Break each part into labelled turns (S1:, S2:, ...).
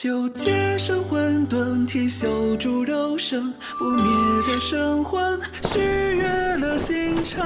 S1: 就接生混沌体修筑斗生，不灭的神魂，续约了心肠。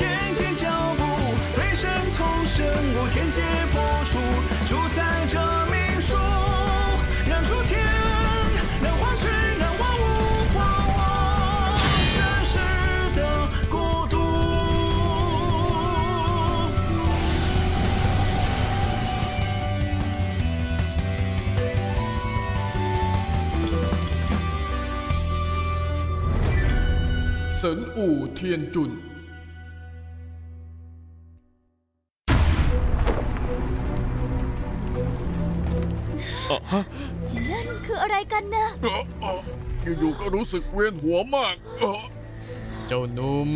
S1: 前进脚步，飞身同生，无天劫破除，主宰这命数，让诸天，让黄泉，让万物还我盛世的国度。神
S2: 武天尊。
S3: นั่นคืออะไรกันนะ
S2: เอ่อเอ่ออยู่ๆก็รู้สึกเวียนหัวมากเอ่อเจ้าหนุ่ม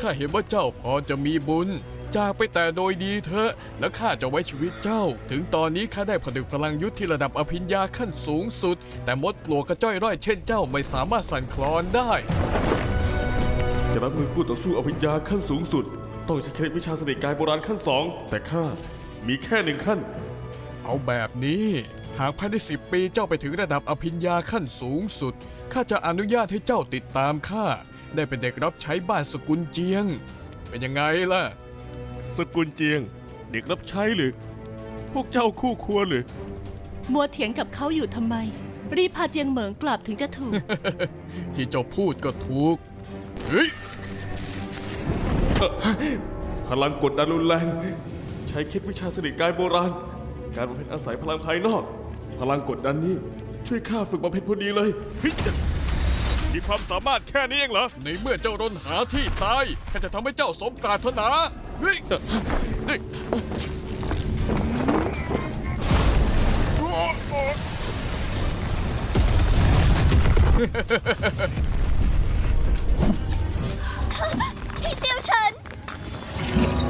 S2: ข้าเห็นว่าเจ้าพอจะมีบุญ จากไปแต่โดยดีเถอะ แล้วข้าจะไว้ชีวิตเจ้า ถึงตอนนี้ข้าได้ผนึกพลังยุทธที่ระดับอภิญญาขั้นสูงสุด แต่มดปลวกกระจ้อยร่อยเช่นเจ้าไม่สามารถสั่นคลอนได้
S4: จะรับมือคู่ต่อสู้อภิญญาขั้นสูงสุด ต้องใช้เคล็ดวิชาเสน่ห์กายโบราณขั้นสองแต่ข้ามีแค่หนึ่งขั้น
S2: เอาแบบนี้ หากภายในสิบปีเจ้าไปถึงระดับอภิญญาขั้นสูงสุด ข้าจะอนุญาตให้เจ้าติดตามข้า ได้เป็นเด็กรับใช้บ้านสกุลเจียง เป็นยังไงล่ะ
S4: สกุลเจียง เด็กรับใช้หรือ พวกเจ้าคู่ควรหรือ
S5: มัวเถียงกับเขาอยู่ทำไม รีบพาเจียงเหมิงกลับถึงจะถูก
S2: ที่เจ้าพูดก็ถูกเฮ้ย
S4: พลังกดดันรุนแรง ใช้เคล็ดวิชาเสน่ห์กายโบราณ การบำเพ็ญอาศัยพลังภายนอก พลังกดดันนี้ ช่วยข้าฝึกบำเพ็ญพอดีเลยเฮ้ยมีความสามารถแค่นี้เองเหรอ
S2: ในเมื่อเจ้ารนหาที่ตายข้าจะทำให้เจ้าสมปรารถนาเฮ้ย
S4: เฮ้ย
S3: พี่เซียวเฉิน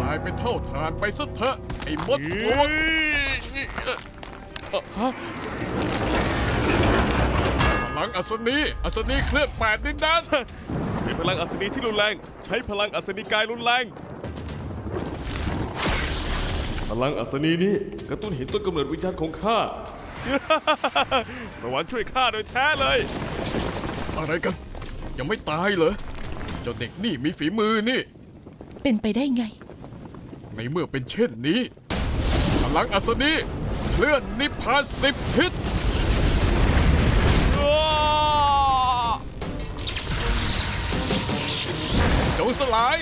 S2: กลายเป็นเท่าฐานไปซะเถอะไอ้มดปลวก พลังอัศนีอัศนีเคลื่อนแปดดินแดน
S4: ใช้พลังอัศนีที่รุนแรง ใช้พลังอัศนีกายรุนแรง พลังอัศนีนี้กระตุ้นเห็นต้นกำเนิดวิญญาณของข้า สวรรค์ช่วยข้าโดยแท้เลย
S2: อะไรกัน ยังไม่ตายเหรอเจ้าเด็กนี่มีฝีมือนี่
S5: เป็นไปได้ไง
S2: ในเมื่อเป็นเช่นนี้ พลังอัศนีเค ลื่อนนิพพานสิบทิศจงสลาย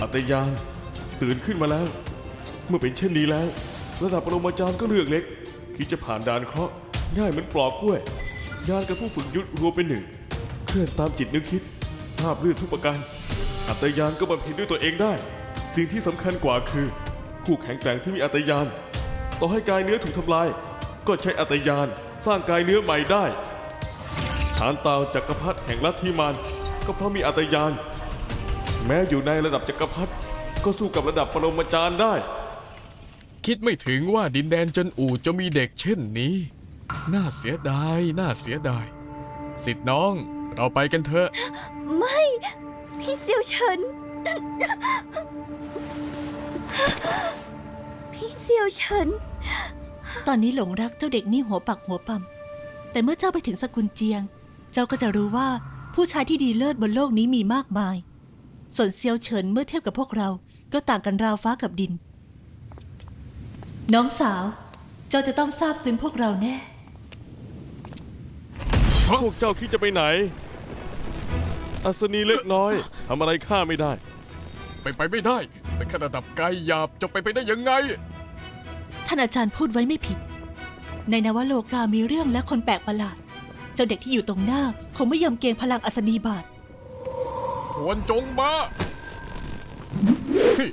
S4: อัตยานตื่นขึ้นมาแล้ว เมื่อเป็นเช่นนี้แล้ว ระดับปรมาจารย์ก็เลือกเล็ก คิดจะผ่านด่านเคราะห์ง่ายเหมือนปลอกกล้วย ยานกับผู้ฝึกยุทธรวมเป็นหนึ่ง เคลื่อนตามจิตนึกคิดภาพเลื่นทุกประการอัตยานก็บำเพ็ญด้วยตัวเองได้ สิ่งที่สำคัญกว่าคือ ผู้แข็งแกร่งที่มีอัตยาน ต่อให้กายเนื้อถูกทำลาย ก็ใช้อัตยานสร้างกายเนื้อใหม่ได้ฐานตาจักรพรรดิแห่งลัทธิมารก็เพราะมีอัตยาน แม้อยู่ในระดับจักรพรรดิก็สู้กับระดับปรมาจารย์ได้
S2: คิดไม่ถึงว่าดินแดนจันอู่จะมีเด็กเช่นนี้ น่าเสียดาย น่าเสียดาย สิทธิ์น้อง เราไปกันเถอะ
S3: ไม่ พี่เซียวเฉิน พี่เซียวเฉิน
S5: ตอนนี้หลงรักเจ้าเด็กนี่หัวปักหัวปั๊มแต่เมื่อเจ้าไปถึงสกุลเจียง เจ้าก็จะรู้ว่าผู้ชายที่ดีเลิศบนโลกนี้มีมากมาย ส่วนเซียวเฉินเมื่อเทียบกับพวกเรา ก็ต่างกันราวฟ้ากับดิน น้องสาว เจ้าจะต้องทราบซึ้งพวกเราแน่
S4: พวกเจ้าคิดจะไปไหน อัศนีเล็กน้อยทำอะไรข้าไม่ได้
S2: ไปไปไม่ได้ เป็นแค่ระดับกายหยาบจะไปไปได้ยังไง
S5: ท่านอาจารย์พูดไว้ไม่ผิด ในนวโลกามีเรื่องและคนแปลกประหลาด เจ้าเด็กที่อยู่ตรงหน้า คงไม่ยอมเกรงพลังอัศนีบาท
S2: ทวนจงมาเฮ้ย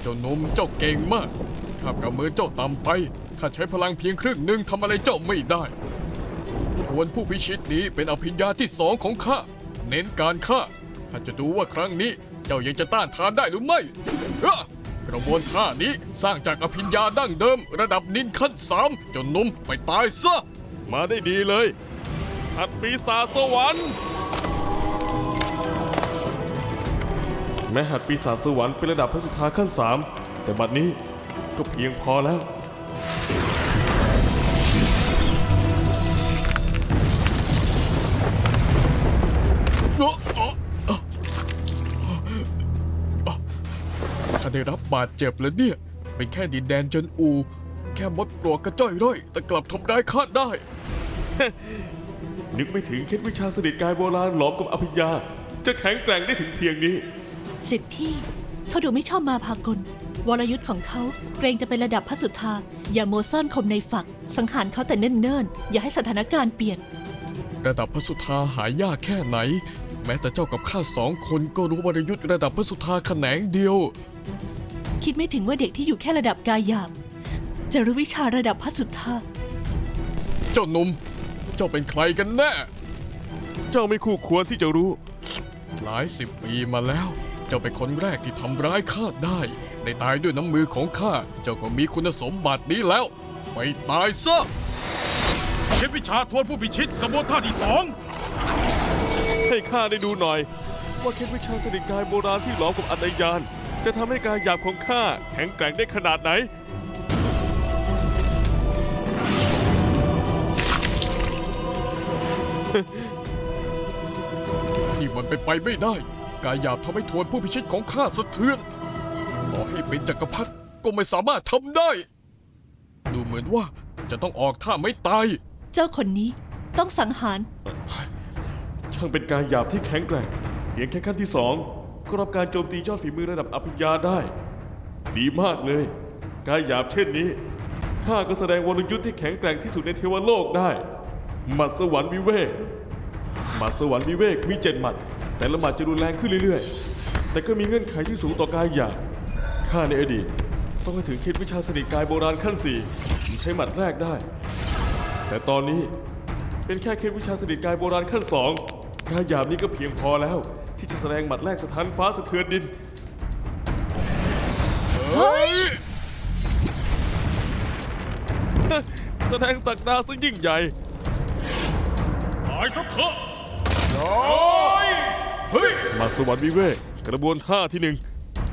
S2: เจ้าหนุ่มเจ้าเก่งมากข้ากับมือเจ้าต่ำไปข้าใช้พลังเพียงครึ่งหนึ่งทำอะไรเจ้าไม่ได้ทวนผู้พิชิตนี้เป็นอภิญญาที่สองของข้าเน้นการฆ่าข้าจะดูว่าครั้งนี้เจ้ายังจะต้านทานได้หรือไม่เอ้อ กระบวนท่านี้สร้างจากอภิญญาดั้งเดิม ระดับนินขั้นสามจนนุ่มไปตายซะ
S4: มาได้ดีเลยหัดปีศาจสวรรค์ แม้หัดปีศาจสวรรค์เป็นระดับพระสุธาขั้นสามแต่บัดนี้ก็เพียงพอแล้ว
S2: รับบาดเจ็บแล้วเนี่ย เป็นแค่ดินแดนเจินอู แค่มดปลวกกระจ้อยร่อย แต่กลับทำร้ายข้าได้
S4: นึกไม่ถึงเคล็ดวิชาสนิทกายโบราณหลอมกับอภิญญา จะแข็งแกร่งได้ถึงเพียงนี้
S5: สิทธิพี่เขาดูไม่ชอบมาพากล วรยุทธ์ของเขาเกรงจะเป็นระดับพระสุธาอย่าโมวซ่อนคมในฝัก สังหารเขาแต่เนิ่นๆ อย่าให้สถานการณ์เปลี่ยน
S2: ระดับพระสุธาหายากแค่ไหน แม้แต่เจ้ากับข้าสองคนก็รู้วรยุทธ์ระดับพระสุธาแขนงเดียว
S5: คิดไม่ถึงว่าเด็กที่อยู่แค่ระดับกายหยาบจะรู้วิชาระดับพระสุธา
S2: เจ้าหนุ่ม เจ้าเป็นใครกันแน่
S4: เจ้าไม่คู่ควรที่จะรู้
S2: หลายสิบปีมาแล้ว เจ้าเป็นคนแรกที่ทำร้ายข้าได้ ได้ตายด้วยน้ำมือของข้า เจ้าก็มีคุณสมบัตินี้แล้ว ไปตายซะ
S6: เทพวิชาทวนผู้พิชิตกระบวนท่าที่สอง
S4: ให้ข้าได้ดูหน่อย ว่าเคล็ดวิชาสนิทกายโบราณที่หลอมกับอัตยาน จะทำให้กายหยาบของข้าแข็งแกร่งได้ขนาดไหน
S2: ที่มันเป็นไปไม่ได้ กายหยาบทำให้ทวนผู้พิชิตของข้าสะเทือนต่อให้เป็นจักรพรรดิก็ไม่สามารถทำได้ ดูเหมือนว่าจะต้องออกท่าไม่ตาย
S5: เจ้าคนนี้ต้องสังหาร
S4: ช่างเป็นกายหยาบที่แข็งแกร่งเพียงแค่ขั้นที่สอง ก็รับการโจมตียอดฝีมือระดับอภิญญาได้ ดีมากเลย กายหยาบเช่นนี้ข้าก็แสดงวรยุทธ์ที่แข็งแกร่งที่สุดในเทวโลกได้หมัดสวรรค์วิเวกหมัดสวรรค์วิเวกมีเจ็ดหมัด แต่ละหมัดจะรุนแรงขึ้นเรื่อยๆ แต่ก็มีเงื่อนไขที่สูงต่อกายหยาบข้าในอดีตต้องไปถึงคล็ดวิชาสนิทกายโบราณขั้นสี่ใช้หมัดแรกได้ แต่ตอนนี้เป็นแค่เคล็ดวิชาสนิทกายโบราณขั้นสองกายหยาบนี้ก็เพียงพอแล้ว ที่จะแสดงหมัดแรกสถานฟ้าสะเทือนดิน
S2: เฮ้ย
S4: แสดงศักดาซึ่งยิ่งใหญ่
S6: ตายซะเถอะ
S2: เฮ้ย
S4: มาสวรรค์วิเวก กระบวนท่าที่หนึ่ง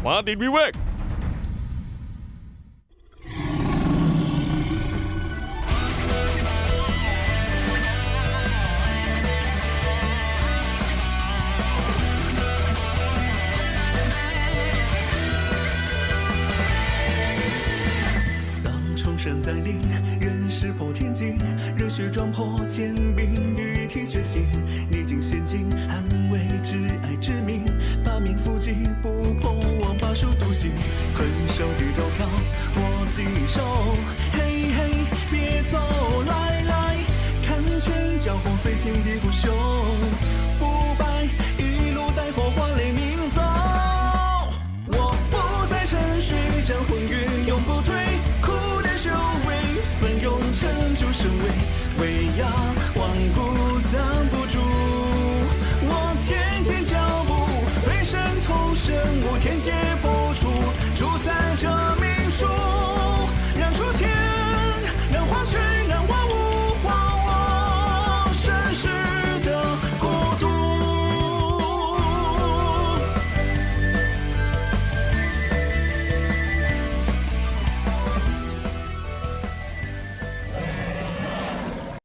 S4: มาดินวิเวก
S1: 撞破坚冰，与体觉醒，逆境险境，捍卫挚爱之名，八面伏击，不破网八数独行，困兽地斗跳，握紧手，嘿嘿，别走，来来，看拳脚后随天地腐朽。